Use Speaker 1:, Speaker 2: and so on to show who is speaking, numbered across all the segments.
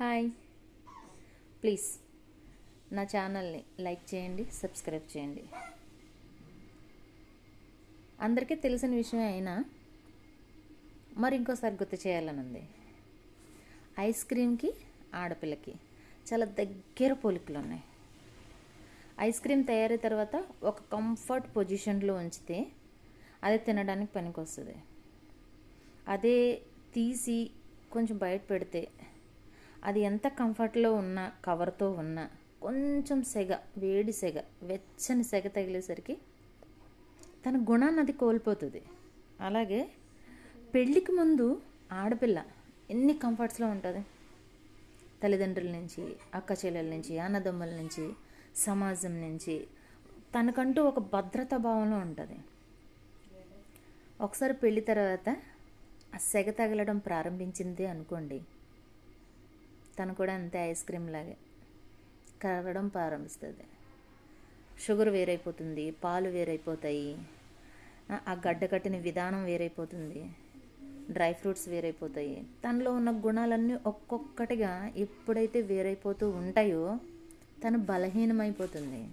Speaker 1: Hi. Please నా ఛానల్ని like చేయండి సబ్స్క్రైబ్ చేయండి. అందరికీ తెలిసిన విషయం అయినా మరి ఇంకోసారి గుర్తు చేయాలని ఉంది. ఐస్ క్రీమ్కి ఆడపిల్లకి చాలా దగ్గర పోలికలు ఉన్నాయి. ఐస్ క్రీమ్ తయారీ తర్వాత ఒక కంఫర్ట్ పొజిషన్లో ఉంచితే అది తినడానికి పనికి వస్తుంది అదే తీసి కొంచెం బయట పెడితే అది ఎంత కంఫర్ట్లో ఉన్నా కవర్తో ఉన్నా కొంచెం సెగ వేడి సెగ వెచ్చని సెగ తగిలేసరికి తన గుణాన్ని అది కోల్పోతుంది. అలాగే పెళ్ళికి ముందు ఆడపిల్ల ఎన్ని కంఫర్ట్స్లో ఉంటుంది? తల్లిదండ్రుల నుంచి అక్క చెల్లెల నుంచి అన్నదమ్ముల నుంచి సమాజం నుంచి తనకంటూ ఒక భద్రతా భావంలో ఉంటుంది. ఒకసారి పెళ్ళి తర్వాత ఆ సెగ తగలడం ప్రారంభించింది అనుకోండి తను కూడా అంతే ఐస్ క్రీమ్ లాగే. కరగడం ప్రారంభిస్తుంది. షుగర్ వేరైపోతుంది పాలు వేరైపోతాయి ఆ- గడ్డ కట్టిన విధానం వేరైపోతుంది డ్రై ఫ్రూట్స్ వేరైపోతాయి. తనలో ఉన్న గుణాలన్నీ ఒక్కొక్కటిగా ఎప్పుడైతే వేరైపోతూ ఉంటాయో తను బలహీనమైపోతుంది.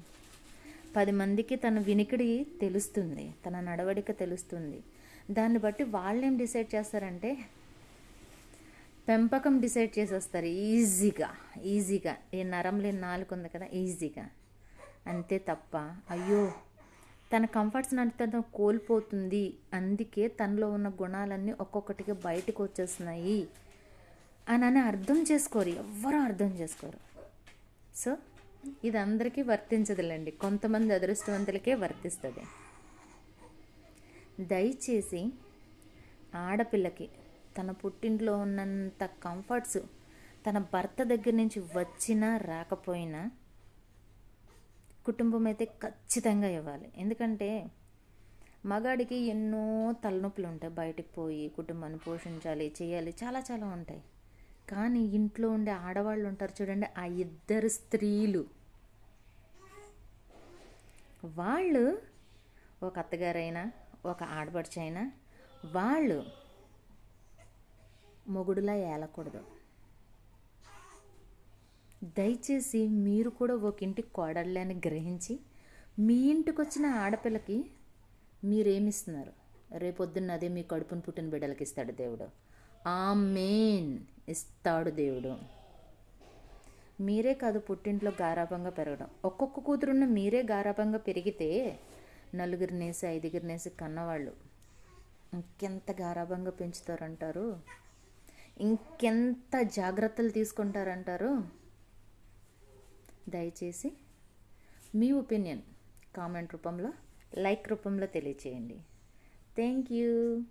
Speaker 1: పది మందికి తన వినికిడి తెలుస్తుంది తన నడవడిక తెలుస్తుంది. దాన్ని బట్టి వాళ్ళేం డిసైడ్ చేస్తారంటే పెంపకం డిసైడ్ చేసేస్తారు. ఈజీగా ఈజీగా. ఈ నరం లేని నాలుగు ఉంది కదా ఈజీగా. అంతే తప్ప అయ్యో తన కంఫర్ట్స్ తను కోల్పోతుంది. అందుకే తనలో ఉన్న గుణాలన్నీ ఒక్కొక్కటిగా బయటకు వచ్చేస్తున్నాయి అని అని అర్థం చేసుకోరు. ఎవ్వరూ అర్థం చేసుకోరు. సో ఇది అందరికీ వర్తించదులేండి. కొంతమంది అదృష్టవంతులకే వర్తిస్తుంది. దయచేసి ఆడపిల్లకి తన పుట్టింట్లో ఉన్నంత కంఫర్ట్స్ తన భర్త దగ్గర నుంచి వచ్చినా రాకపోయినా కుటుంబం అయితే ఖచ్చితంగా ఇవ్వాలి. ఎందుకంటే మగాడికి ఎన్నో తలనొప్పులు ఉంటాయి. బయటికి పోయి కుటుంబాన్ని పోషించాలి చేయాలి చాలా చాలా ఉంటాయి. కానీ ఇంట్లో ఉండే ఆడవాళ్ళు ఉంటారు చూడండి ఆ ఇద్దరు స్త్రీలు. వాళ్ళు ఒక అత్తగారైనా ఒక ఆడపడిచైనా వాళ్ళు మొగుడులా ఏలకూడదు. దయచేసి మీరు కూడా ఒక ఇంటి కోడళ్ళని గ్రహించి మీ ఇంటికి వచ్చిన ఆడపిల్లకి మీరేమిస్తున్నారు? రేపొద్దున్న అదే మీ కడుపును పుట్టిన బిడ్డలకి ఇస్తాడు దేవుడు. ఆ మెయిన్ ఇస్తాడు దేవుడు. మీరే కాదు పుట్టింట్లో గారాభంగా పెరగడం. ఒక్కొక్క కూతురున్న మీరే గారాభంగా పెరిగితే నలుగురినేసి ఐదుగురినేసి కన్నవాళ్ళు ఇంకెంత గారాభంగా పెంచుతారంటారు? ఇంకెంత జాగ్రత్తలు తీసుకుంటారంటారు? దయచేసి మీ ఒపీనియన్ కామెంట్ రూపంలో లైక్ రూపంలో తెలియచేయండి. Thank you.